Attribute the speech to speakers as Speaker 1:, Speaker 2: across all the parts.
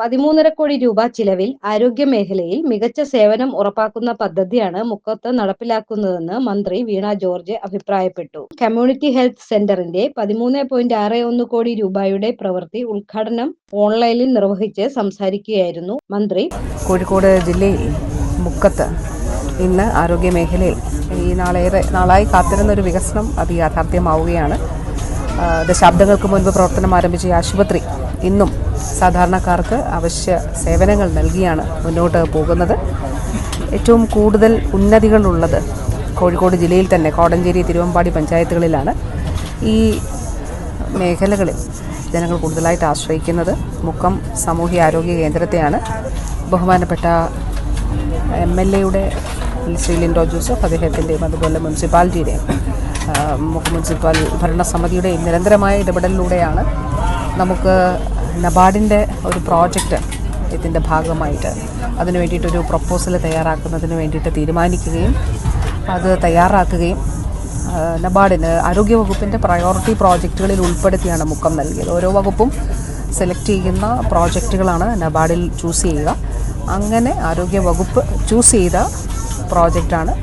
Speaker 1: പതിമൂന്നര കോടി രൂപ ചിലവിൽ ആരോഗ്യ മേഖലയിൽ മികച്ച സേവനം ഉറപ്പാക്കുന്ന പദ്ധതിയാണ് മുക്കത്ത് നടപ്പിലാക്കുന്നതെന്ന് മന്ത്രി വീണ ജോർജ് അഭിപ്രായപ്പെട്ടു. കമ്മ്യൂണിറ്റി ഹെൽത്ത് സെന്ററിന്റെ പതിമൂന്ന് പോയിന്റ് ആറ് ഒന്ന് കോടി രൂപയുടെ പ്രവൃത്തി ഉദ്ഘാടനം ഓൺലൈനിൽ നിർവഹിച്ച് സംസാരിക്കുകയായിരുന്നു മന്ത്രി.
Speaker 2: കോഴിക്കോട് ജില്ലയിൽ മുക്കത്ത് ഇന്ന് ആരോഗ്യ മേഖലയിൽ ഈ നാളേറെ നാളായി കാത്തിരുന്ന ഒരു വികസനം അത് യാഥാർത്ഥ്യമാവുകയാണ് ദശാബ്ദങ്ങൾക്ക് മുൻപ് പ്രവർത്തനം ആരംഭിച്ച ഈ ആശുപത്രി ഇന്നും സാധാരണക്കാർക്ക് അവശ്യ സേവനങ്ങൾ നൽകിയാണ് മുന്നോട്ട് പോകുന്നത്. ഏറ്റവും കൂടുതൽ ഉന്നതികളുള്ളത് കോഴിക്കോട് ജില്ലയിൽ തന്നെ കോടഞ്ചേരി തിരുവമ്പാടി പഞ്ചായത്തുകളിലാണ് ഈ മേഖലകളിൽ ജനങ്ങൾ കൂടുതലായിട്ട് ആശ്രയിക്കുന്നത്. മുക്കം സാമൂഹ്യ ആരോഗ്യ കേന്ദ്രത്തെയാണ് ബഹുമാനപ്പെട്ട എം എൽ എയുടെ ശ്രീ ലിൻഡോ ജോസഫ് അദ്ദേഹത്തിന്റെയും അതുപോലെ മുനിസിപ്പാലിറ്റിയുടെയും മുനിസിപ്പൽ ഭരണസമിതിയുടെ നിരന്തരമായ ഇടപെടലിലൂടെയാണ് നമുക്ക് നബാർഡിന്റെ ഒരു പ്രോജക്റ്റ് ഇതിന്റെ ഭാഗമായിട്ട് അതിനു വേണ്ടിയിട്ടൊരു പ്രപ്പോസൽ തയ്യാറാക്കുന്നതിന് വേണ്ടിയിട്ട് തീരുമാനിക്കുകയും അത് തയ്യാറാക്കുകയും നബാഡിന് ആരോഗ്യവകുപ്പിന്റെ പ്രയോറിറ്റി പ്രോജക്റ്റുകളിൽ ഉൾപ്പെടുത്തിയാണ് മുഖം നൽകിയത്. ഓരോ വകുപ്പും സെലക്ട് ചെയ്യുന്ന പ്രോജക്റ്റുകളാണ് നബാർഡിൽ ചൂസ് ചെയ്യുക. അങ്ങനെ ആരോഗ്യവകുപ്പ് ചൂസ് ചെയ്ത പ്രോജക്റ്റാണ്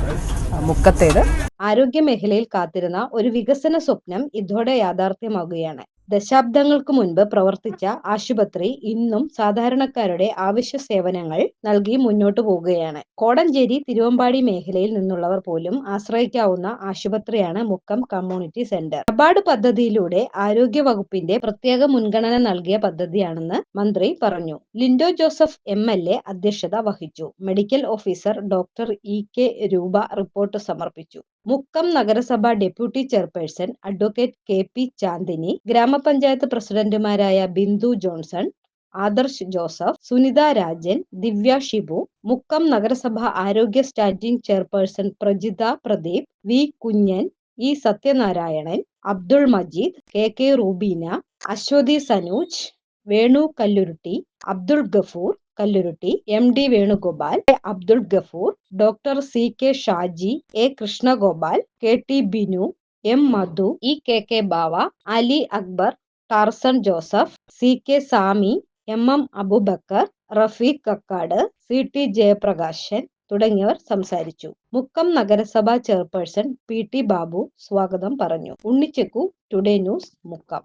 Speaker 2: മുക്കത്തേത്.
Speaker 1: ആരോഗ്യ മേഖലയിൽ കാത്തിരുന്ന ഒരു വികസന സ്വപ്നം ഇതോടെ യാഥാർത്ഥ്യമാകുകയാണ് ദശാബ്ദങ്ങൾക്ക് മുൻപ് പ്രവർത്തിച്ച ആശുപത്രി ഇന്നും സാധാരണക്കാരുടെ ആവശ്യ സേവനങ്ങൾ നൽകി മുന്നോട്ടു പോവുകയാണ്. കോടഞ്ചേരി തിരുവമ്പാടി മേഖലയിൽ നിന്നുള്ളവർ പോലും ആശ്രയിക്കാവുന്ന ആശുപത്രിയാണ് മുക്കം കമ്മ്യൂണിറ്റി സെന്റർ. നബാർഡ് പദ്ധതിയിലൂടെ ആരോഗ്യ വകുപ്പിന്റെ പ്രത്യേക മുൻഗണന നൽകിയ പദ്ധതിയാണെന്ന് മന്ത്രി പറഞ്ഞു. Lindo Joseph M L A അധ്യക്ഷത വഹിച്ചു. Medical officer doctor E K Roopa report സമർപ്പിച്ചു. മുക്കം നഗരസഭ deputy chairperson advocate K P Chandini ഗ്രാമപഞ്ചായത്ത് പ്രസിഡന്റുമാരായ ബിന്ദു ജോൺസൺ ആദർശ് ജോസഫ് സുനിത രാജൻ ദിവ്യ ഷിബു മുക്കം നഗരസഭ ആരോഗ്യ standing chairperson Prajitha Pradeep V Kunjan E Sathyanarayanan Abdul Majeed K K Rubeena Aswathi Sanuj Venu Kalluruti Abdul Gafoor Kalluruti M D Venugopal. Abdul Gafoor doctor C K Shaji A Krishnagopal K T Binu M Madhu E K K Bava Ali Akbar Tarson Joseph C K Sami M M Abubakar Rafeeq Kakkad C T Jayaprakashan തുടങ്ങിയവർ സംസാരിച്ചു മുക്കം നഗരസഭാ chairperson P T Babu സ്വാഗതം പറഞ്ഞു ഉണ്ണിച്ചക്കു today news Mukkam